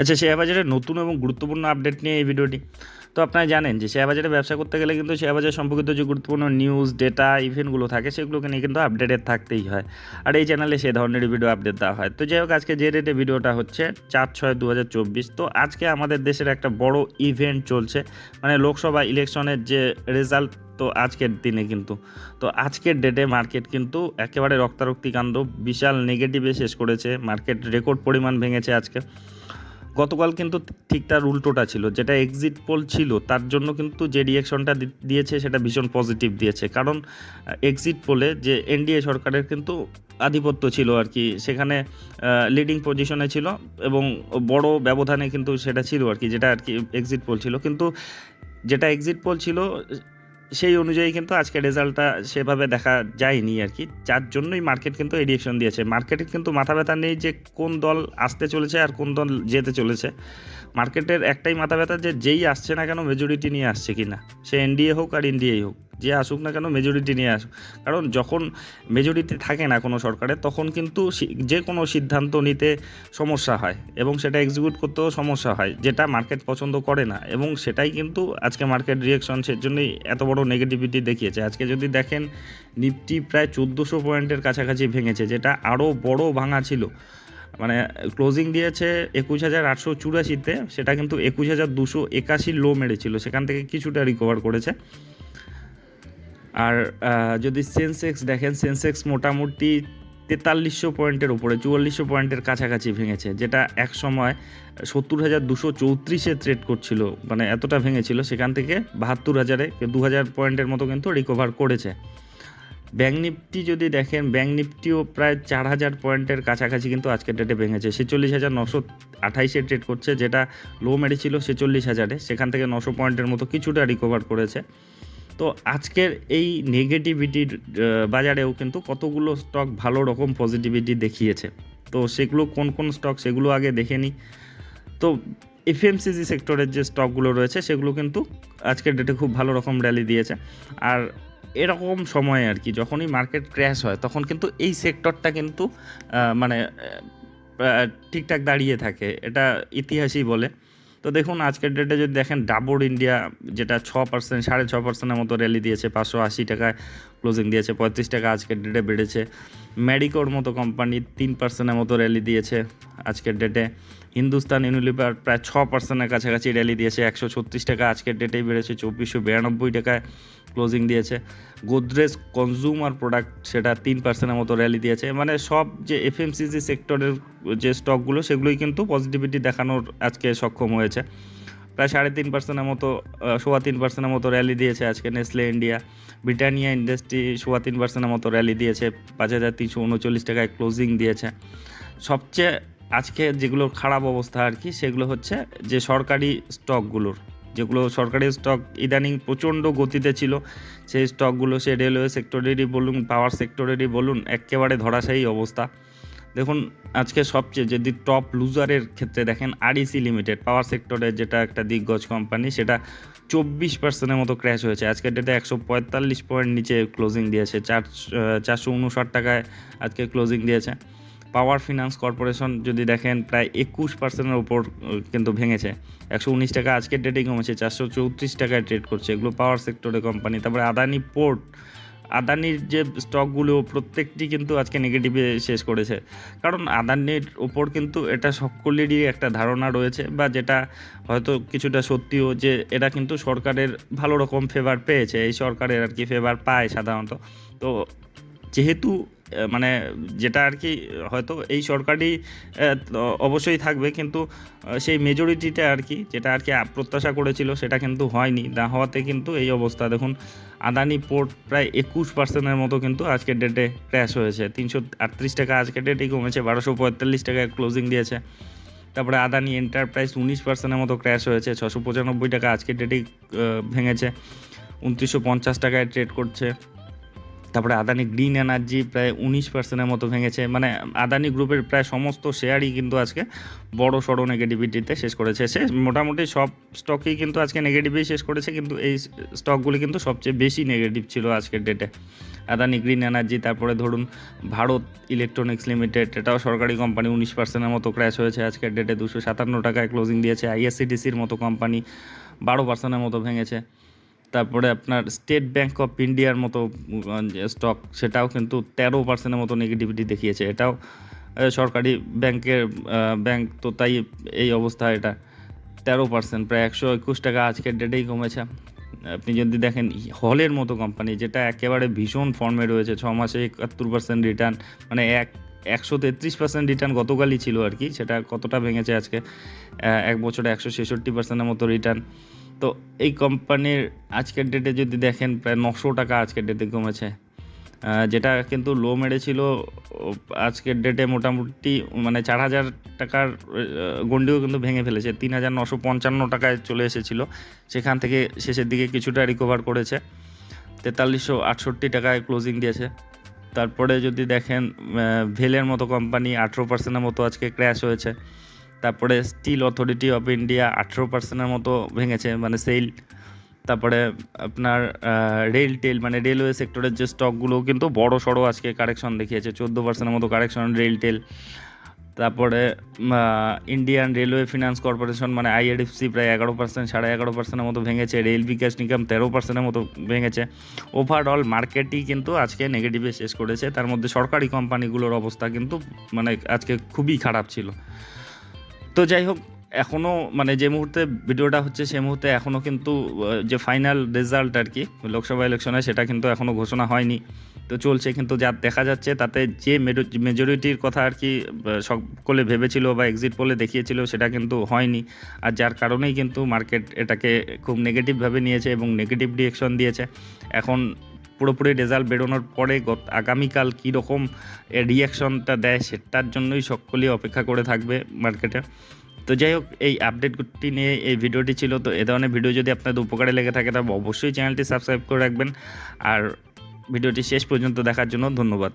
আচ্ছা শেয়ার বাজারের নতুন এবং গুরুত্বপূর্ণ আপডেট নিয়ে এই ভিডিওটি। তো আপনারা জানেন যে শেয়ার বাজারে ব্যবসা করতে গেলে কিন্তু শেয়ার বাজার সম্পর্কিত যে গুরুত্বপূর্ণ নিউজ ডেটা ইভেন্টগুলো থাকে, সেগুলোকে নিয়ে কিন্তু আপডেটেড থাকতেই হয়। আর এই চ্যানেলে সেই ধরনের ভিডিও আপডেট দেওয়া হয়। তো যাই হোক, আজকে যে ডেটে ভিডিওটা হচ্ছে, চার ছয় দু তো আজকে আমাদের দেশের একটা বড় ইভেন্ট চলছে। মানে লোকসভা ইলেকশনের যে রেজাল্ট তো আজকের দিনে কিন্তু। তো আজকের ডেটে মার্কেট কিন্তু একেবারে রক্তারক্তি কাণ্ড, বিশাল নেগেটিভে শেষ করেছে। মার্কেট রেকর্ড পরিমাণ ভেঙেছে আজকে। গতকাল কিন্তু ঠিক তার উল্টোটা ছিল, যেটা এক্সিট পোল ছিল, তার জন্য কিন্তু যে রিয়েকশনটা দিয়েছে সেটা ভীষণ পজিটিভ দিয়েছে। কারণ এক্সিট পোলে যে এনডিএ সরকারের কিন্তু আধিপত্য ছিল আর কি, সেখানে লিডিং পজিশনে ছিল এবং বড় ব্যবধানে কিন্তু সেটা ছিল আর কি, যেটা আর কি এক্সিট পোল ছিল। কিন্তু যেটা এক্সিট পোল ছিল সেই অনুযায়ী কিন্তু আজকে রেজাল্টটা সেভাবে দেখা যায়নি আর কি। যার জন্যই মার্কেট কিন্তু এই রিয়েকশন দিয়েছে। মার্কেটে কিন্তু মাথা ব্যথা নেই যে কোন দল আসতে চলেছে আর কোন দল যেতে চলেছে। মার্কেটের একটাই মাথা ব্যথা যে যেই আসছে না কেন মেজরিটি নিয়ে আসছে কি না সে এনডিএ হোক আর ইন্ডিয়াই হোক। যে আসুক না কেন মেজরিটি নিয়ে আসুক। কারণ যখন মেজরিটি থাকে না কোনো সরকারে, তখন কিন্তু যে কোনো সিদ্ধান্ত নিতে সমস্যা হয় এবং সেটা এক্সিকিউট করতেও সমস্যা হয়, যেটা মার্কেট পছন্দ করে না। এবং সেটাই কিন্তু আজকে মার্কেট রিয়েকশন সেজন্যই এত বড় নেগেটিভিটি দেখিয়েছে। আজকে যদি দেখেন, নিফটি প্রায় চোদ্দোশো পয়েন্টের কাছাকাছি ভেঙেছে, যেটা আরও বড় ভাঙা ছিল। মানে ক্লোজিং দিয়েছে একুশ হাজার আটশো চুরাশিতে, সেটা কিন্তু একুশ হাজার দুশো একাশি লো মেরেছিল। সেখান থেকে কিছুটা রিকভার করেছে। আর যদি সেন্সেক্স দেখেন সেন্সেক্স মোটামুটি তেতাল্লিশশো পয়েন্টের উপরে, চুয়াল্লিশশো পয়েন্টের কাছাকাছি ভেঙেছে, যেটা এক সময় সত্তর হাজার দুশো চৌত্রিশে ট্রেড করছিল মানে এতটা ভেঙেছিল, সেখান থেকে বাহাত্তর হাজারে দু হাজার পয়েন্টের মতো কিন্তু রিকভার করেছে। ব্যাঙ্ক নিফটি যদি দেখেন ব্যাঙ্ক নিফটিও প্রায় চার হাজার পয়েন্টের কাছাকাছি কিন্তু আজকের ডেটে ভেঙেছে ছেচল্লিশ হাজার নশো আঠাইশে ট্রেড করছে, যেটা লো মেরেছিল ছেচল্লিশ হাজারে সেখান থেকে নশো পয়েন্টের মতো কিছুটা রিকভার করেছে। তো আজকের এই নেগেটিভিটির বাজারেও কিন্তু কতগুলো স্টক ভালো রকম পজিটিভিটি দেখিয়েছে। তো সেগুলো কোন কোন স্টক সেগুলো আগে দেখে নিই। তো এফএমসিজি সেক্টরের যে স্টকগুলো রয়েছে, সেগুলো কিন্তু আজকের ডেটে খুব ভালো রকম র্যালি দিয়েছে। আর এরকম সময়ে আর কি, যখনই মার্কেট ক্র্যাশ হয়, তখন কিন্তু এই সেক্টরটা কিন্তু মানে ঠিকঠাক দাঁড়িয়ে থাকে। এটা ইতিহাসই বলে। তো দেখুন, আজকের ডেটে যদি দেখেন ডাবর ইন্ডিয়া যেটা ছ পার্সেন্ট সাড়ে ছ পার্সেন্টের মতো র্যালি দিয়েছে, পাঁচশো আশি টাকায় ক্লোজিং দিয়েছে, পঁয়ত্রিশ টাকা আজকের ডেটে বেড়েছে। ম্যারিকোর মতো কোম্পানি তিন পার্সেন্টের মতো র্যালি দিয়েছে আজকের ডেটে হিন্দুস্তান ইউনিলিভার প্রায় ছ পার্সেন্টের কাছাকাছি র্যালি দিয়েছে, একশো ছত্রিশ টাকা আজকের ডেটেই বেড়েছে, চব্বিশশো বিরানব্বই টাকায়। ক্লোজিং দিয়েছে। গোদরেজ কনজিউমার প্রোডাক্ট সেটা তিন পার্সেন্টের মতো র্যালি দিয়েছে। মানে সব যে এফএমসিজি সেক্টরের যে স্টকগুলো সেগুলোই কিন্তু পজিটিভিটি দেখানোর আজকে সক্ষম হয়েছে। প্রায় সাড়ে তিন পার্সেন্টের মতো সোয়া তিন পার্সেন্টের মতো র্যালি দিয়েছে আজকে নেসলে ইন্ডিয়া ব্রিটানিয়া ইন্ডাস্ট্রি সোয়া তিন পার্সেন্টের মতো র্যালি দিয়েছে। পাঁচ হাজার তিনশো উনচল্লিশ টাকায় ক্লোজিং দিয়েছে। সবচেয়ে আজকে যেগুলো খারাপ অবস্থা আর কি, সেগুলো হচ্ছে যে সরকারি স্টকগুলোর যেগুলো সরকারি স্টক ইদানিং প্রচণ্ড গতিতে ছিল। সেই স্টকগুলো সে রেলওয়ে সেক্টরেরই বলুন পাওয়ার সেক্টরেরই বলুন একেবারে ধরাশায়ী অবস্থা। দেখুন, আজকে সবচেয়ে যদি টপ লুজারের ক্ষেত্রে দেখেন আরইসি লিমিটেড পাওয়ার সেক্টরের যেটা একটা দিগ্গজ কোম্পানি সেটা চব্বিশ পার্সেন্টের মতো ক্র্যাশ হয়েছে। আজকের ডেটে একশো পঁয়তাল্লিশ পয়েন্ট নিচে ক্লোজিং দিয়েছে, চার চারশো উনষাট টাকায় আজকে ক্লোজিং দিয়েছে। পাওয়ার ফিনান্স কর্পোরেশন যদি দেখেন প্রায় একুশ পার্সেন্টের উপর কিন্তু ভেঙেছে। একশো উনিশ টাকা আজকের ডেটে কমেছে, চারশো চৌত্রিশ টাকায় ট্রেড করছে। এগুলো পাওয়ার সেক্টরের কোম্পানি তারপরে আদানি পোর্ট আদানির যে স্টকগুলো প্রত্যেকটি কিন্তু আজকে নেগেটিভে শেষ করেছে। কারণ আদানির ওপর কিন্তু এটা সকলেরই একটা ধারণা রয়েছে বা যেটা হয়তো কিছুটা সত্যিও যে এটা কিন্তু সরকারের ভালো রকম ফেভার পেয়েছে। এই সরকারের আর কি ফেভার পায় সাধারণত। তো যেহেতু মানে যেটা আর কি, হয়তো এই সরকারই অবশ্যই থাকবে, কিন্তু সেই মেজরিটিটা আর কি, যেটা আর কি প্রত্যাশা করেছিল, সেটা কিন্তু হয়নি। না হওয়াতে কিন্তু এই অবস্থা। দেখুন, আদানি পোর্ট প্রায় একুশ পার্সেন্টের মতো কিন্তু আজকের ডেটে ক্র্যাশ হয়েছে। তিনশো আটত্রিশ টাকা আজকের ডেটেই কমেছে, বারোশো পঁয়তাল্লিশ টাকায় ক্লোজিং দিয়েছে। তারপরে আদানি এন্টারপ্রাইজ উনিশ পার্সেন্টের মতো ক্র্যাশ হয়েছে, ছশো পঁচানব্বই টাকা আজকের ডেটেই ভেঙেছে। উনত্রিশশো পঞ্চাশ টাকায় ট্রেড করছে। তারপরে আদানি গ্রিন এনার্জি প্রায় উনিশ পার্সেন্টের মতো ভেঙেছে। মানে আদানি গ্রুপের প্রায় সমস্ত শেয়ারই কিন্তু আজকে বড় সড়ো নেগেটিভিটিতে শেষ করেছে। সে মোটামুটি সব স্টকই কিন্তু আজকে নেগেটিভেই শেষ করেছে, কিন্তু এই স্টকগুলি কিন্তু সবচেয়ে বেশি নেগেটিভ ছিল আজকের ডেটে আদানি গ্রিন এনার্জি, তারপরে ধরুন ভারত ইলেকট্রনিক্স লিমিটেড এটাও সরকারি কোম্পানি উনিশ পার্সেন্টের মতো ক্র্যাশ হয়েছে আজকের ডেটে দুশো সাতান্ন টাকায় ক্লোজিং দিয়েছে। আইএসসিডিসির মতো কোম্পানি বারো পার্সেন্টের মতো ভেঙেছে। তারপরে আপনার স্টেট ব্যাঙ্ক অফ ইন্ডিয়ার মতো স্টক সেটাও কিন্তু তেরো পার্সেন্টের মতো নেগেটিভিটি দেখিয়েছে। এটাও সরকারি ব্যাংকের ব্যাংক তো তাই এই অবস্থা এটা। তেরো পার্সেন্ট প্রায় একশো একুশ টাকা আজকের ডেটেই কমেছে। আপনি যদি দেখেন, হলের মতো কোম্পানি যেটা একেবারে ভীষণ ফর্মে রয়েছে, ছ মাসে একাত্তর পার্সেন্ট রিটার্ন মানে এক, একশো তেত্রিশ পার্সেন্ট রিটার্ন গতকালই ছিল আর কি, সেটা কতটা ভেঙেছে আজকে এক বছরে একশো ছেষট্টি পার্সেন্টের মতো রিটার্ন তো এই কোম্পানির আজকের ডেটে যদি দেখেন, প্রায় নশো টাকা আজকের ডেটে কমেছে। যেটা কিন্তু লো মেরেছিল আজকের ডেটে মোটামুটি মানে চার হাজার টাকার গণ্ডিও কিন্তু ভেঙে ফেলেছে। তিন হাজার নশো পঞ্চান্ন টাকায় চলে এসেছিল। সেখান থেকে শেষের দিকে কিছুটা রিকভার করেছে। তেতাল্লিশশো আটষট্টি টাকায় ক্লোজিং দিয়েছে। তারপরে যদি দেখেন ভেলের মতো কোম্পানি আঠেরো পার্সেন্টের মতো আজকে ক্র্যাশ হয়েছে। তারপরে স্টিল অথরিটি অফ ইন্ডিয়া আঠেরো পার্সেন্টের মতো ভেঙেছে মানে সেল তারপরে আপনার রেল টেল মানে রেলওয়ে সেক্টরের যে স্টকগুলো কিন্তু বড় সড়ো আজকে কারেকশন দেখিয়েছে, চোদ্দ পার্সেন্টের মতো কারেকশন রেল টেল তারপরে ইন্ডিয়ান রেলওয়ে ফিনান্স কর্পোরেশন মানে আইআরএফসি প্রায় এগারো পার্সেন্ট, সাড়ে এগারো পার্সেন্টের মতো ভেঙেছে। রেল বিকাশ নিগম তেরো পার্সেন্টের মতো ভেঙেছে। ওভারঅল মার্কেটই কিন্তু আজকে নেগেটিভে শেষ করেছে। তার মধ্যে সরকারি কোম্পানিগুলোর অবস্থা কিন্তু মানে আজকে খুবই খারাপ ছিল। তো যাই হোক এখনও মানে যে মুহূর্তে ভিডিওটা হচ্ছে সেই মুহূর্তে এখনও কিন্তু যে ফাইনাল রেজাল্ট আর কি, লোকসভা ইলেকশনে সেটা কিন্তু এখনও ঘোষণা হয়নি। তো চলছে কিন্তু যা দেখা যাচ্ছে, তাতে যে মেজরিটির কথা আর কি সকলে ভেবেছিল বা এক্সিট পোলে দেখিয়েছিল, সেটা কিন্তু হয়নি। আর যার কারণেই কিন্তু মার্কেট এটাকে খুব নেগেটিভভাবে নিয়েছে এবং নেগেটিভ ডিরেকশন দিয়েছে। এখন পুরোপুরি রেজাল্ট বেরোনোর পরে গত আগামীকাল কীরকম রিয়াকশনটা দেয় সেটার জন্যই সকলেই অপেক্ষা করে থাকবে মার্কেটে তো যাই হোক, এই আপডেটটি নিয়ে এই ভিডিওটি ছিল। তো এ ধরনের ভিডিও যদি আপনাদের উপকারে লেগে থাকে তবে অবশ্যই চ্যানেলটি সাবস্ক্রাইব করে রাখবেন। আর ভিডিওটি শেষ পর্যন্ত দেখার জন্য ধন্যবাদ।